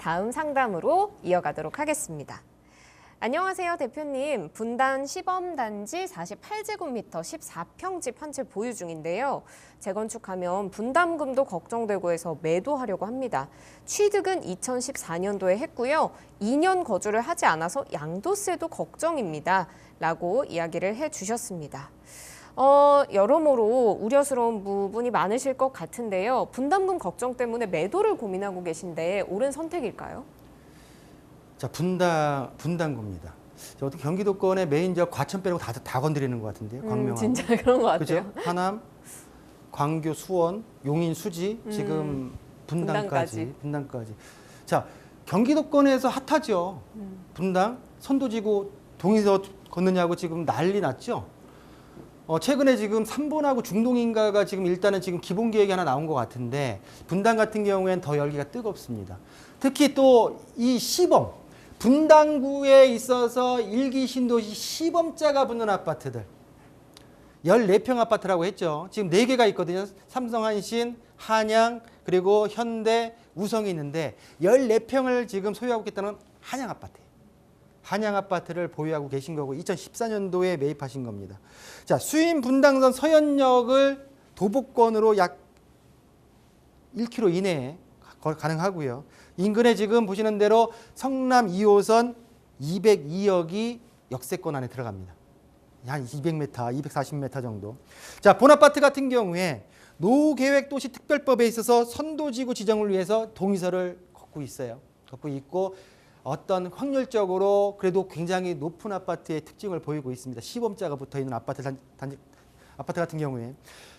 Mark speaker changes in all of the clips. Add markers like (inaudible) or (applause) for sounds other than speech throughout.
Speaker 1: 다음 상담으로 이어가도록 하겠습니다. 안녕하세요, 대표님. 분당 시범단지 48제곱미터 14평집 한 채 보유 중인데요. 재건축하면 분담금도 걱정되고 해서 매도하려고 합니다. 취득은 2014년도에 했고요. 2년 거주를 하지 않아서 양도세도 걱정입니다. 라고 이야기를 해 주셨습니다. 어, 여러모로 우려스러운 부분이 많으실 것 같은데요. 분담금 걱정 때문에 매도를 고민하고 계신데 옳은 선택일까요?
Speaker 2: 자 분당 분당구입니다. 저 어떻게 경기도권의 메인 지역 과천 빼고 다, 다 건드리는 것 같은데요. 광명하고.
Speaker 1: 음, 진짜 (laughs) 그런 것 같아요.
Speaker 2: 그죠? 하남, 광교, 수원, 용인, 수지, 지금 분당까지,
Speaker 1: 음, 분당까지.
Speaker 2: 분당까지. 자, 경기도권에서 핫하죠.
Speaker 1: 음.
Speaker 2: 분당, 선도지구 동의서 걷느냐고 지금 난리 났죠. 어, 최근에 지금 삼본하고 중동인가가 지금 일단은 지금 기본 계획이 하나 나온 것 같은데 분당 같은 경우에는 더 열기가 뜨겁습니다. 특히 또 이 시범 분당구에 있어서 일기 신도시 시범자가 붙는 아파트들 14평 아파트라고 했죠. 지금 4개가 있거든요. 삼성 한신, 한양, 그리고 현대, 우성이 있는데 14평을 지금 소유하고 있다는 한양 아파트예요. 한양 아파트를 보유하고 계신 거고 2014년도에 매입하신 겁니다. 자, 수인 분당선 서현역을 도보권으로 약 1km 이내에 가- 가능하고요. 인근에 지금 보시는 대로 성남 2호선 202억이 역세권 안에 들어갑니다. 한 200m, 240m 정도. 자, 본아파트 같은 경우에 노계획도시특별법에 있어서 선도지구 지정을 위해서 동의서를 걷고 있어요. 걷고 있고 어떤 확률적으로 그래도 굉장히 높은 아파트의 특징을 보이고 있습니다. 시범자가 붙어 있는 아파트 단, 단지 아파트 같은 경우에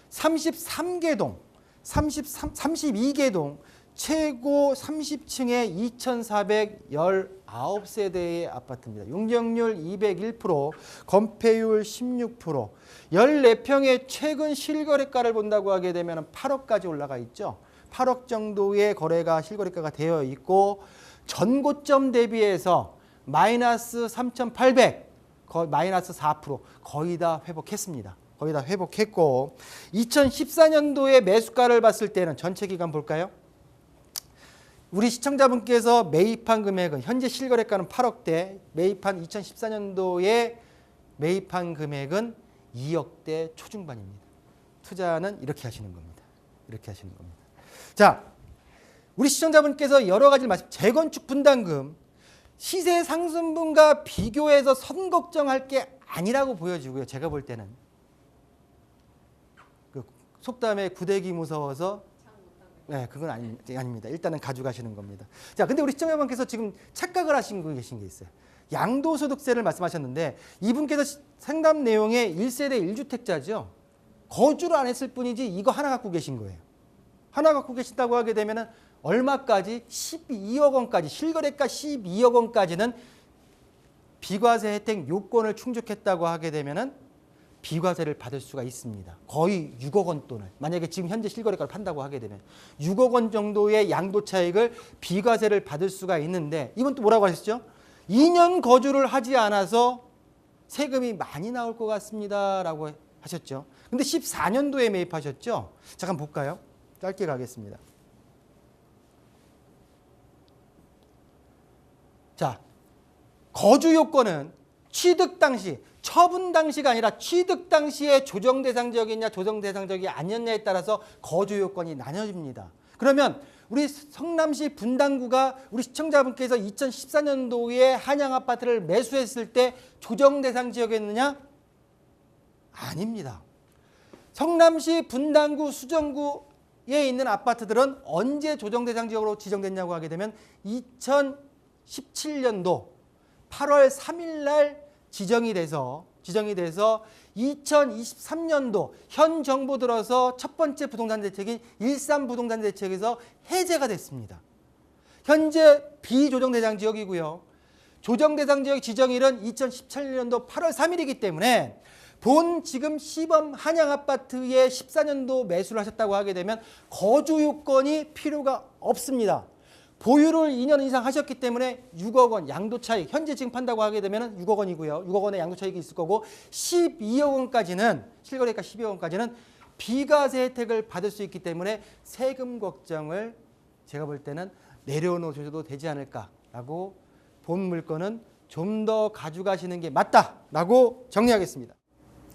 Speaker 2: 33개 동, 33, 32개 동, 최고 30층에 2,419세대의 아파트입니다. 용적률 201%, 건폐율 16%, 14평의 최근 실거래가를 본다고 하게 되면 8억까지 올라가 있죠. 8억 정도의 거래가 실거래가가 되어 있고 전고점 대비해서 마이너스 3,800, 거의 마이너스 4% 거의 다 회복했습니다. 거의 다 회복했고 2014년도에 매수가를 봤을 때는 전체 기간 볼까요? 우리 시청자분께서 매입한 금액은 현재 실거래가는 8억대, 매입한 2014년도에 매입한 금액은 2억대 초중반입니다. 투자는 이렇게 하시는 겁니다. 이렇게 하시는 겁니다. 자, 우리 시청자분께서 여러 가지를 말씀, 재건축 분담금 시세 상승분과 비교해서 선 걱정할 게 아니라고 보여지고요. 제가 볼 때는 그 속담에 구대기 무서워서 네, 그건 아니, 아닙니다. 일단은 가져가시는 겁니다. 자, 근데 우리 시청자분께서 지금 착각을 하신 분 계신 게 있어요. 양도소득세를 말씀하셨는데 이분께서 시- 상담 내용에 1세대 1주택자죠. 거주를 안 했을 뿐이지 이거 하나 갖고 계신 거예요. 하나 갖고 계신다고 하게 되면은 얼마까지 12억 원까지 실거래가 12억 원까지는 비과세 혜택 요건을 충족했다고 하게 되면은 비과세를 받을 수가 있습니다. 거의 6억 원 돈을 만약에 지금 현재 실거래가를 판다고 하게 되면 6억 원 정도의 양도 차익을 비과세를 받을 수가 있는데 이분 또 뭐라고 하셨죠? 2년 거주를 하지 않아서 세금이 많이 나올 것 같습니다라고 하셨죠. 근데 14년도에 매입하셨죠? 잠깐 볼까요? 짧게 가겠습니다. 자, 거주 요건은 취득 당시, 처분 당시가 아니라 취득 당시에 조정 대상적이냐 조정 대상적이 아니었냐에 따라서 거주 요건이 나눠집니다. 그러면 우리 성남시 분당구가 우리 시청자분께서 2014년도에 한양 아파트를 매수했을 때 조정 대상 지역이었느냐? 아닙니다. 성남시 분당구 수정구 에 있는 아파트들은 언제 조정 대상 지역으로 지정됐냐고 하게 되면 2017년도 8월 3일 날 지정이 돼서 지정이 돼서 2023년도 현 정부 들어서 첫 번째 부동산 대책인 일산 부동산 대책에서 해제가 됐습니다. 현재 비조정 대상 지역이고요. 조정 대상 지역 지정일은 2017년도 8월 3일이기 때문에 본 지금 시범 한양 아파트에 14년도 매수를 하셨다고 하게 되면 거주 요건이 필요가 없습니다. 보유를 2년 이상 하셨기 때문에 6억 원 양도 차익 현재 지금 판다고 하게 되면 6억 원이고요. 6억 원의 양도 차익이 있을 거고 12억 원까지는 실거래가 12억 원까지는 비과세 혜택을 받을 수 있기 때문에 세금 걱정을 제가 볼 때는 내려놓으셔도 되지 않을까라고 본 물건은 좀 더 가져가시는 게 맞다라고 정리하겠습니다.